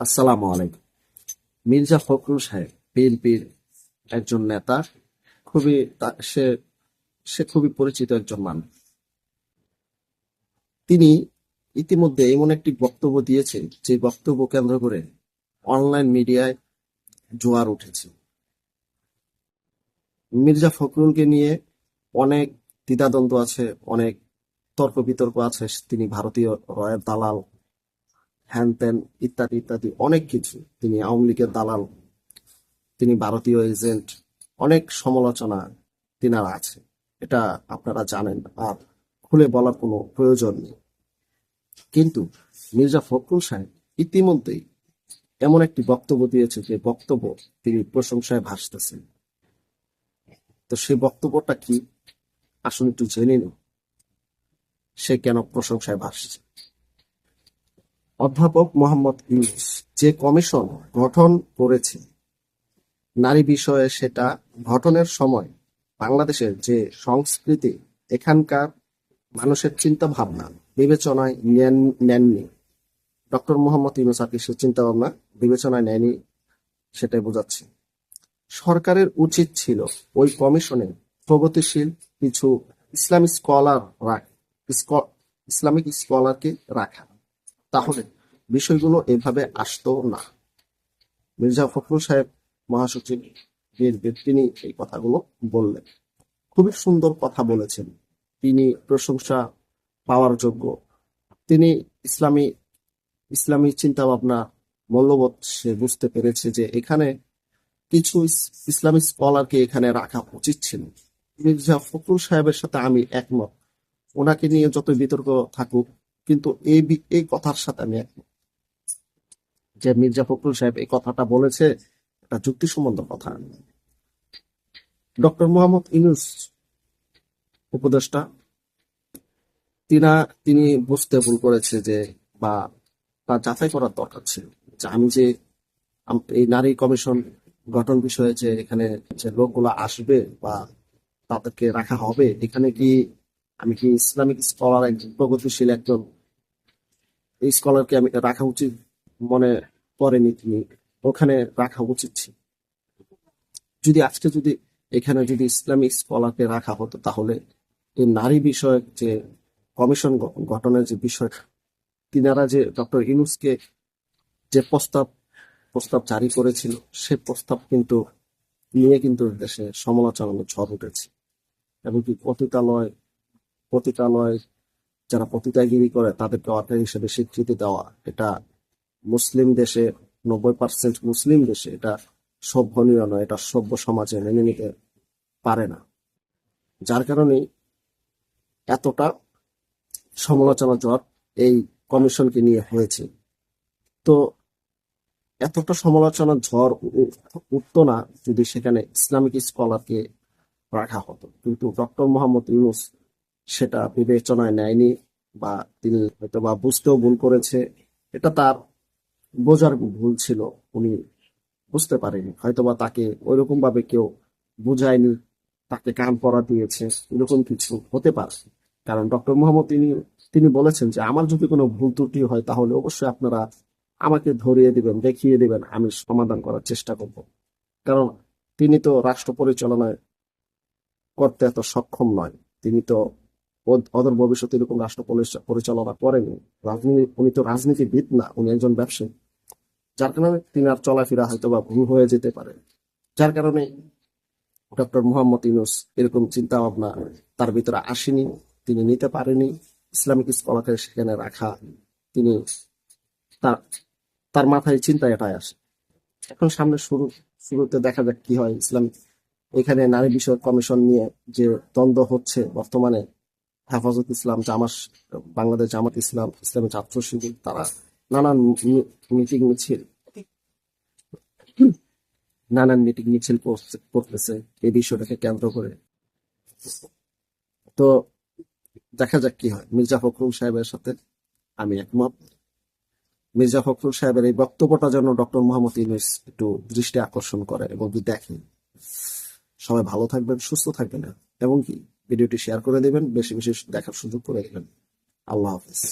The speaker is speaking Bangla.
আসসালামু আলাইকুম। মির্জা ফখরুল সাহেব, বিএনপির একজন নেতা, খুবই সে সে খুবই পরিচিত একজন মানুষ। তিনি ইতিমধ্যে এমন একটি বক্তব্য দিয়েছেন, যে বক্তব্য কেন্দ্র করে অনলাইন মিডিয়ায় জোয়ার উঠেছে। মির্জা ফখরুলকে নিয়ে অনেক দ্বিধাদ্বন্দ্ব আছে, অনেক তর্ক বিতর্ক আছে। তিনি ভারতীয় রয়ের দালাল হ্যান ত্যান ইত্যাদি ইত্যাদি, অনেক কিছু। তিনি আওয়ামী লীগের দালাল, তিনি ভারতীয় এজেন্ট, অনেক সমালোচনা তিনার আছে। এটা আপনারা জানেন, আর খুলে বলার কোনো প্রয়োজন নেই। কিন্তু মির্জা ফখরুল সাহেব ইতিমধ্যেই এমন একটি বক্তব্য দিয়েছে যে, বক্তব্য তিনি প্রশংসায় ভাসতেছেন। তো সেই বক্তব্যটা কি? আসলে একটু জেনে নিন সে কেন প্রশংসায় ভাসছে? অধ্যাপক মোহাম্মদ ইউনুস, যে কমিশন গঠন করেছে। নারী বিষয়ে সেটা গঠনের সময় বাংলাদেশের যে সংস্কৃতি, এখানকার মানুষের চিন্তা ভাবনা বিবেচনায় নেন- নেননি। ডক্টর মোহাম্মদ ইউনুস আর সে চিন্তা ভাবনা বিবেচনায় নেয়নি সেটাই বোঝাচ্ছে। সরকারের উচিত ছিল ওই কমিশনে প্রগতিশীল কিছু ইসলামিক স্কলার রাখ ইসলামিক স্কলারকে রাখা। তাহলে বিষয়গুলো এভাবে আসতো না। মির্জা ফখরুল সাহেব মহাসচিব বিএনপির তিনি এই কথাগুলো বললেন। খুবই সুন্দর কথা বলেছেন। তিনি প্রশংসা পাওয়ার যোগ্য। তিনি ইসলামী ইসলামী চিন্তা ভাবনা মূল্যবোধ সে বুঝতে পেরেছে যে এখানে কিছু ইস- ইসলামী স্কলারকে এখানে রাখা উচিত ছিল। মির্জা ফখরুল সাহেবের সাথে আমি একমত। ওনাকে নিয়ে যত বিতর্ক থাকুক কিন্তু এই এই কথার সাথে আমি একমত। যে মির্জা ফখরুল সাহেব এই কথাটা বলেছে, এটা যুক্তিসম্মত কথা। ডক্টর মোহাম্মদ ইউনুস উপদেষ্টা, তিনা, তিনি বুঝতে ভুল করেছে যে, বা তা যাচাই করার দরকার ছিল যে আমি যে এই নারী কমিশন গঠন বিষয়ে যে এখানে যে লোকগুলো আসবে বা তাদেরকে রাখা হবে, এখানে কি আমি কি ইসলামিক স্কলার, একজন প্রগতিশীল একজন? এই স্কলারকে আমি রাখা উচিত মনে করেনি তিনি। ওখানে রাখা উচিত ছিল। যদি আজকে যদি এখানে যদি ইসলামিক স্কলারকে রাখা হতো, তাহলে এই নারী বিষয়ক যে কমিশন গঠনের যে বিষয়, তিনারা যে ডক্টর ইউনুসকে যে প্রস্তাব প্রস্তাব জারি করেছিল, সে প্রস্তাব কিন্তু নিয়ে কিন্তু দেশে সমালোচনার ঝড় উঠেছে। এমনকি পতিতালয় পতিতালয়, যারা পতিতাগিরি করে, তাদেরকে অর্ডার হিসেবে স্বীকৃতি দেওয়া। এটা মুসলিম দেশে, নব্বই পার্সেন্ট মুসলিম দেশে এটা সভ্যনীয় নয় এটা সভ্য সমাজে মেনে নিতে পারে না। যার কারণে এতটা সমালোচনা জ্বর এই কমিশনকে নিয়ে হয়েছে। তো এতটা সমালোচনার ঝড় উঠতো না যদি সেখানে ইসলামিক স্কলারকে রাখা হতো। কিন্তু ডক্টর মোহাম্মদ ইউনুস সেটা বিবেচনায় নেয়নি বা তিনি হয়তো বা বুঝতেও ভুল করেছে, এটা তার বোঝার ভুল ছিল, উনি বুঝতে পারেনি। হয়তোবা তাকে ওইরকম ভাবে কেউ বুঝায়নি, তাকে কান পড়া দিয়েছে, এরকম কিছু হতে পারে। কারণ ডক্টর মোহাম্মদ তিনি তিনি বলেছেন যে, আমার যদি কোনো ভুল ত্রুটি হয়, তাহলে অবশ্যই আপনারা আমাকে ধরিয়ে দিবেন, দেখিয়ে দিবেন, আমি সমাধান করার চেষ্টা করব। কারণ তিনি তো রাষ্ট্র পরিচালনায় করতে এত সক্ষম নয়, তিনি তো অদূর ভবিষ্যতে এরকম রাষ্ট্র পরিচালনা করেনি। রাজনীতি উনি তো রাজনীতিবিদ না, উনি একজন ব্যবসায়ী। যার কারণে তিনি আর চলাফেরা হয়তো বা ভুল হয়ে যেতে পারে। যার কারণে ডক্টর মোহাম্মদ ইউনুস এরকম চিন্তা ভাবনা তার ভিতরে আসেনি, তিনি নিতে পারেনি। ইসলামিক স্কলারকে সেখানে রাখা, তিনি তার তার মাথায় চিন্তা এটাই আসে। এখন সামনে শুরু শুরুতে দেখা যাক কি হয় ইসলাম এখানে নারী বিষয়ক কমিশন নিয়ে যে দ্বন্দ্ব হচ্ছে বর্তমানে হেফাজত ইসলাম জামাস বাংলাদেশ জামাত ইসলাম, ইসলামী ছাত্র শিবির, তারা নানান মিটিং মিছিল, নানান মিটিং মিছিল করতেছে। এই বিষয়টাকে কেন্দ্র করে। তো দেখা যাক কি হয়। মির্জা ফখরুল সাহেবের সাথে আমি একমত। মির্জা ফখরুল সাহেবের এই বক্তব্যটা যেন ডক্টর মোহাম্মদ ইউনুস একটু দৃষ্টি আকর্ষণ করে এবং দেখেন। সবাই ভালো থাকবেন, সুস্থ থাকবেন। এবং কি ভিডিওটি শেয়ার করে দেবেন। বেশি বেশি দেখার সুযোগ করে দেবেন। আল্লাহ হাফিজ।